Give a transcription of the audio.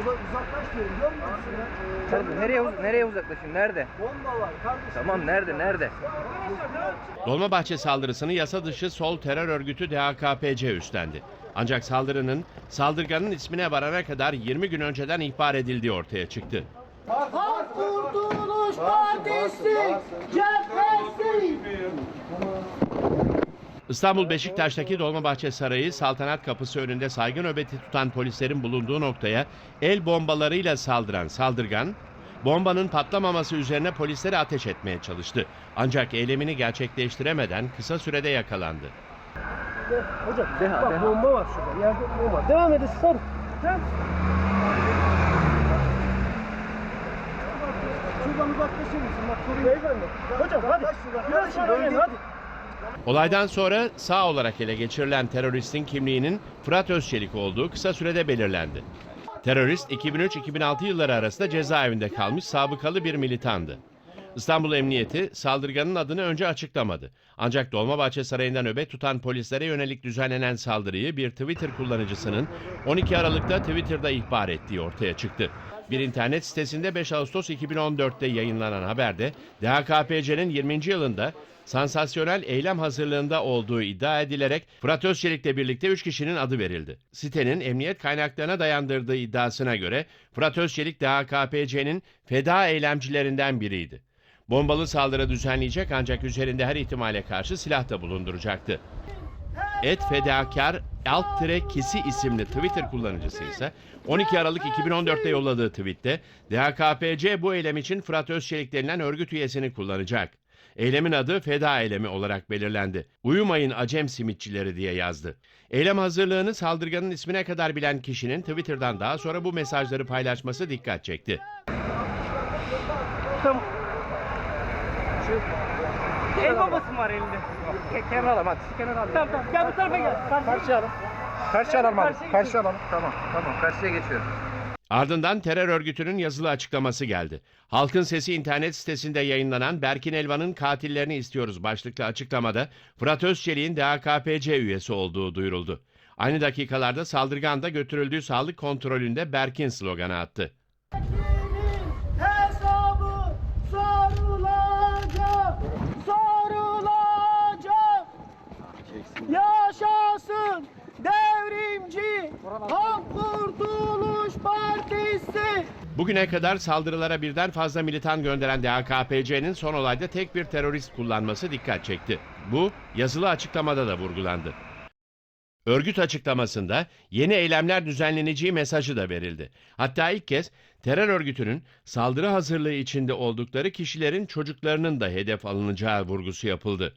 Uza- uzaklaş diyorum. Görmüyor musun ya? Ee, Kardeşim nereye uz- nereye uzaklaşayım? Nerede? Bomba var kardeşim. Tamam nerede nerede? Dolmabahçe saldırısını yasa dışı sol terör örgütü DHKPC üstlendi. Ancak saldırının saldırganın ismine varana kadar 20 gün önceden ihbar edildiği ortaya çıktı. Halk Kurtuluş Partisi cephesi. İstanbul Beşiktaş'taki Dolmabahçe Sarayı saltanat kapısı önünde saygı nöbeti tutan polislerin bulunduğu noktaya el bombalarıyla saldıran saldırgan, bombanın patlamaması üzerine polislere ateş etmeye çalıştı. Ancak eylemini gerçekleştiremeden kısa sürede yakalandı. Hocam Deha, bak deha. bomba var şurada. Yerde bomba. Devam edin sar. Devam. Şuradan uzaklaşır mısın? Bak sorun Beyefendi. Hocam hadi. Biraz şuradan hadi. Olaydan sonra sağ olarak ele geçirilen teröristin kimliğinin Fırat Özçelik olduğu kısa sürede belirlendi. Terörist 2003-2006 yılları arasında cezaevinde kalmış sabıkalı bir militandı. İstanbul Emniyeti saldırganın adını önce açıklamadı. Ancak Dolmabahçe Sarayı'nda nöbet tutan polislere yönelik düzenlenen saldırıyı bir Twitter kullanıcısının 12 Aralık'ta Twitter'da ihbar ettiği ortaya çıktı. Bir internet sitesinde 5 Ağustos 2014'te yayınlanan haberde DHKPC'nin 20. yılında sansasyonel eylem hazırlığında olduğu iddia edilerek Fırat Özçelik'le birlikte 3 kişinin adı verildi. Sitenin emniyet kaynaklarına dayandırdığı iddiasına göre Fırat Özçelik DHKPC'nin feda eylemcilerinden biriydi. Bombalı saldırı düzenleyecek ancak üzerinde her ihtimale karşı silah da bulunduracaktı. Et Fedakar alt tire kisi isimli Twitter kullanıcısı ise 12 Aralık 2014'te yolladığı tweette DHKPC bu eylem için Fırat Özçelik denilen örgüt üyesini kullanacak. Eylemin adı Feda Eylemi olarak belirlendi. Uyumayın Acem simitçileri diye yazdı. Eylem hazırlığını saldırganın ismine kadar bilen kişinin Twitter'dan daha sonra bu mesajları paylaşması dikkat çekti. El bombası mı var elinde? Kenara alalım hadi. Kenara alalım. Tamam tamam gel bu tarafa gel. Karşı. Karşıya alalım. Karşıya alalım abi. Karşıya Karşıya alalım. Tamam tamam karşıya geçiyorum. Ardından terör örgütünün yazılı açıklaması geldi. Halkın Sesi internet sitesinde yayınlanan Berkin Elvan'ın katillerini istiyoruz başlıklı açıklamada Fırat Özçelik'in DHKPC üyesi olduğu duyuruldu. Aynı dakikalarda saldırgan da götürüldüğü sağlık kontrolünde Berkin sloganı attı. Bugüne kadar saldırılara birden fazla militan gönderen DHKPC'nin son olayda tek bir terörist kullanması dikkat çekti. Bu yazılı açıklamada da vurgulandı. Örgüt açıklamasında yeni eylemler düzenleneceği mesajı da verildi. Hatta ilk kez terör örgütünün saldırı hazırlığı içinde oldukları kişilerin çocuklarının da hedef alınacağı vurgusu yapıldı.